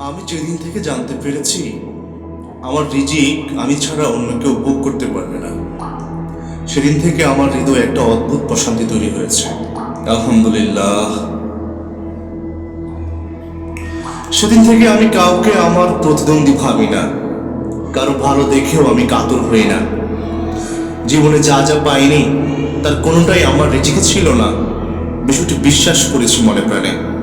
আমি যেদিন থেকে জানতে পেরেছি, আমার রিজিক আমি ছাড়া অন্য কেউ ভোগ করতে পারবে না। সেদিন থেকে আমার হৃদয়ে একটা অদ্ভুত প্রশান্তি তৈরি হয়েছে। আলহামদুলিল্লাহ। সেদিন থেকে আমি কাউকে আমার প্রতিদ্বন্দ্বী ভাবি না। কারও ভালো দেখেও আমি কাতর হই না। জীবনে যা যা পাইনি, তার কোনোটাই আমার রিজিকে ছিল না। বিষয়টি বিশ্বাস করেছি মনে প্রাণে।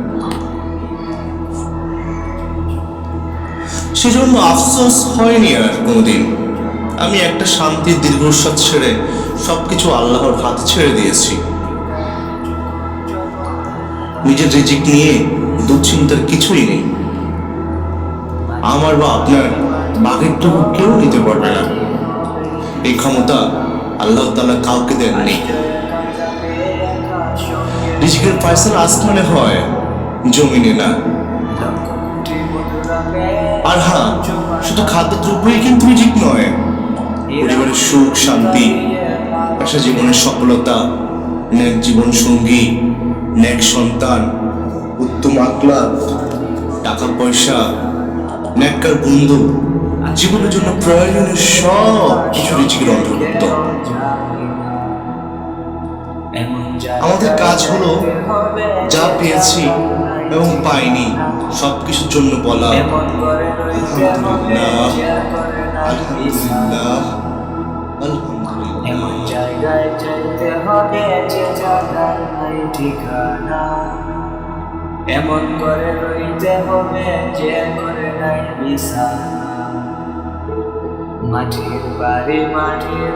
সেজন্য আফসোস হয়নি আর কোনোদিন। আমি একটা শান্তির দীর্ঘশ্বাস ছেড়ে সবকিছু আল্লাহর হাতে ছেড়ে দিয়েছি। নিজের রিজিক নিয়ে দুশ্চিন্তার কিছুই নেই। আমার বা আপনার বাঘের বাঘেরটুকু কেউ নিতে পারবে না। এই ক্ষমতা আল্লাহ তালা কাউকে দেননি। রিজিকের ফয়সালা আসমানে হয়, জমিনে না। আর হ্যাঁ শুধু খাদ্যদ্রব্যই কিন্তু রিজিক নয়। পরিবারের সুখ, শান্তি একটা জীবনের সফলতা ন্যাক জীবন সঙ্গী ন্যাক সন্তান, উত্তম আকলা টাকা পয়সা ন্যাক্কার বন্ধু, জীবনের জন্য প্রয়োজনীয় সব কিছু রিজিকের অন্তর্ভুক্ত। আমাদের কাজ হলো যা পেয়েছি এবং পাইনি। সবকিছুর জন্য বলা আলহামদুলিল্লাহ আলহামদুলিল্লাহ এমন করে রইতে হবে, যে করে নাই বিছানা। মাটির বাড়ি, মাটির